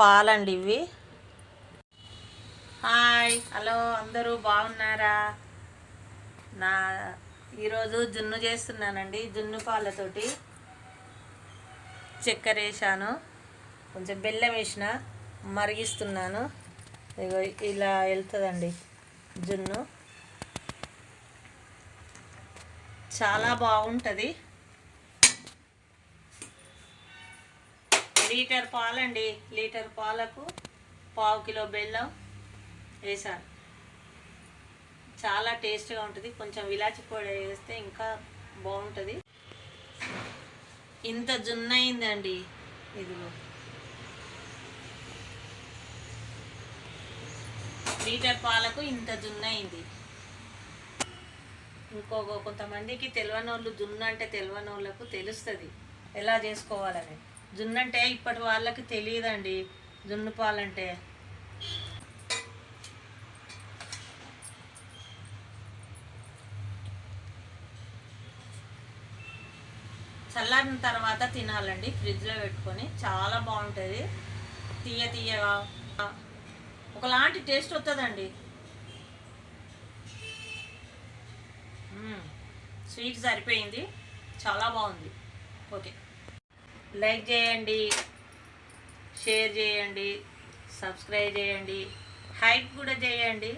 పాలండి ఇవి. Hi hello అందరూ బాగున్నారా? నా ఈరోజు జున్ను చేస్తున్నానండి జున్ను పాలతోటి చక్కెర వేసాను కొంచెం బెల్లం వేసిన మరిగిస్తున్నాను. ఇగో ఇలా వెళ్తుందండి జున్ను. చాలా బాగుంటుంది. లీటర్ పాలండి. లీటర్ పాలకు పావు కిలో బెల్లం వేసాను. చాలా టేస్ట్గా ఉంటుంది. కొంచెం విలాచి పొడి వేస్తే ఇంకా బాగుంటుంది. ఇంత జున్న అయిందండి ఇదిగో. లీటర్ పాలకు ఇంత జున్న అయింది. ఇంకొక కొంతమందికి తెలియని వాళ్ళు జున్ను అంటే తెలియని వాళ్ళకు తెలుస్తుంది. ఎలా చేసుకోవాలని. జున్ను అంటే ఇప్పటి వాళ్ళకి తెలియదండి. జున్ను పాలంటే. చల్లారిన తర్వాత తినాలండి. ఫ్రిడ్జ్లో పెట్టుకొని చాలా బాగుంటుంది. తీయ తీయగా. ఒకలాంటి టేస్ట్ వస్తుందండి స్వీట్ సరిపోయింది. చాలా బాగుంది. ఓకే. లైక్ చేయండి షేర్ చేయండి సబ్స్క్రైబ్ చేయండి హైక్ కూడా చేయండి.